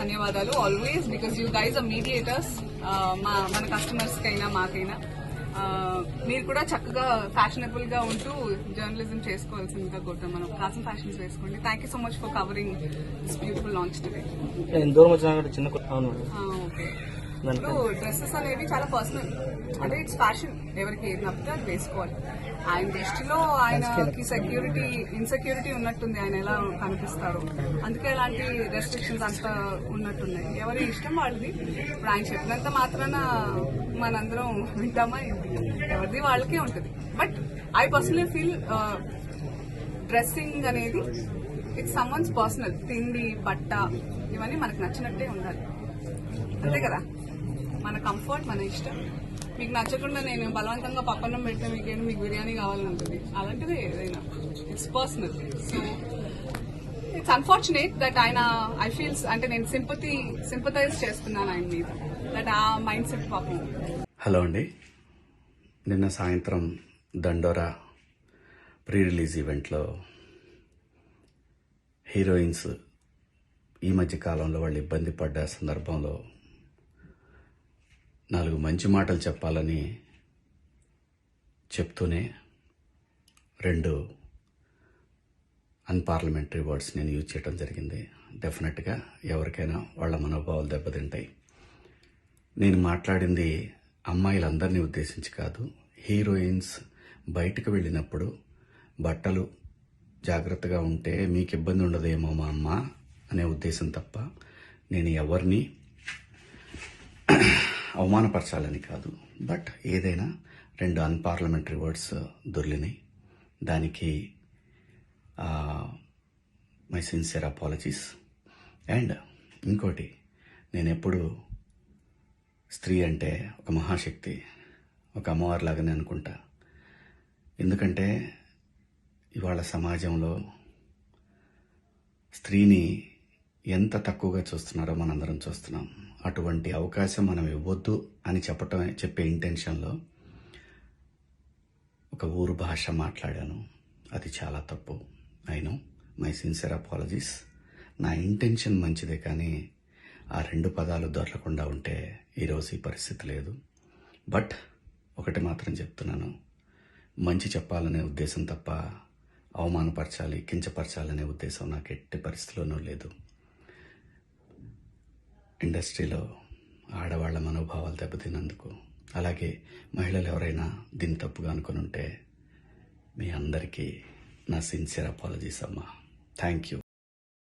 ధన్యవాదాలు. Always because you guys are mediators మా మన కస్టమర్స్ కైనా మాకైనా. ఆ, మీరు కూడా చక్కగా ఫ్యాషనబుల్గా ఉంటూ జర్నలిజం చేసుకోవాల్సిందిగా కోరుతాం. మనం కాసం ఫ్యాషన్స్ వేసుకోండి. Thank you so much for covering this beautiful launch today దూరం వచ్చినా చిన్న ఓకే ఇప్పుడు డ్రెస్సెస్ అనేవి చాలా పర్సనల్ అంటే ఇట్స్ ఫ్యాషన్ ఎవరికి ఏది నప్పితే అది వేసుకోవాలి. ఆయన దృష్టిలో ఆయనకి సెక్యూరిటీ ఇన్సెక్యూరిటీ ఉన్నట్టుంది. ఆయన ఎలా కనిపిస్తారు అందుకే అలాంటి రెస్ట్రిక్షన్స్ అంత ఉన్నట్టున్నాయి. ఎవరి ఇష్టం వాళ్ళది. ఇప్పుడు ఆయన చెప్పినంత మాత్రాన మనందరం వింటామా? ఎవరిది వాళ్ళకే ఉంటుంది. But I personally feel dressing అనేది ఇట్స్ సమ్వన్స్ పర్సనల్ తిండి బట్ట ఇవన్నీ మనకు నచ్చినట్టే ఉండాలి. అంతే కదా? మన కంఫర్ట్ మన ఇష్టం. మీకు నచ్చకుండా నేను బలవంతంగా పప్పన్నం పెట్టిన మీకేం మీకు బిర్యానీ కావాలని ఉంటుంది అలాంటిది ఏదైనా. It's personal so it's unfortunate that ఆయన ఐ ఫీల్స్ అంటే నేను సింపతి సింపతైజ్ చేస్తున్నాను ఆయన మీద. దట్ ఆ మైండ్ సెట్ పాపం హలో అండి. నిన్న సాయంత్రం దండోరా ప్రీ రిలీజ్ ఈవెంట్లో హీరోయిన్స్ ఈ మధ్య కాలంలో వాళ్ళు ఇబ్బంది పడ్డ సందర్భంలో నాలుగు మంచి మాటలు చెప్పాలని చెప్తూనే రెండు అన్పార్లమెంటరీ వర్డ్స్ నేను యూజ్ చేయడం జరిగింది. డెఫినెట్గా ఎవరికైనా వాళ్ళ మనోభావాలు దెబ్బతింటాయి. నేను మాట్లాడింది అమ్మాయిలందరినీ ఉద్దేశించి కాదు హీరోయిన్స్ బయటకు వెళ్ళినప్పుడు బట్టలు జాగ్రత్తగా ఉంటే మీకు ఇబ్బంది ఉండదేమో మా అమ్మ అనే ఉద్దేశం తప్ప నేను ఎవరిని అవమానపరచాలని కాదు. బట్ ఏదైనా రెండు అన్పార్లమెంటరీ వర్డ్స్ దొరిలినాయి దానికి మై సిన్సియర్ అపాలజీస్. అండ్ ఇంకోటి నేను ఎప్పుడు స్త్రీ అంటే ఒక మహాశక్తి ఒక అమ్మవారిలాగానే అనుకుంటా. ఎందుకంటే ఇవాళ సమాజంలో స్త్రీని ఎంత తక్కువగా చూస్తున్నారో మనందరం చూస్తున్నాం. అటువంటి అవకాశం మనం ఇవ్వద్దు అని చెప్పటం చెప్పే ఇంటెన్షన్లో ఒక ఊరు భాష మాట్లాడాను. అది చాలా తప్పు. I know my sincere apologies నా ఇంటెన్షన్ మంచిదే కానీ ఆ రెండు పదాలు దొరకకుండా ఉంటే ఈరోజు ఈ పరిస్థితి లేదు. బట్ ఒకటి మాత్రం చెప్తున్నాను. మంచి చెప్పాలనే ఉద్దేశం తప్ప అవమానపరచాలి కించపరచాలనే ఉద్దేశం నాకు ఎట్టి పరిస్థితిలోనూ లేదు. ఇండస్ట్రీలో ఆడవాళ్ళ మనోభావాలు దెబ్బతిన్నందుకు అలాగే మహిళలు ఎవరైనా దీన్ని తప్పుగా అనుకుని ఉంటే మీ అందరికీ నా సిన్సియర్ అపాలజీస్ అమ్మా. Thank you.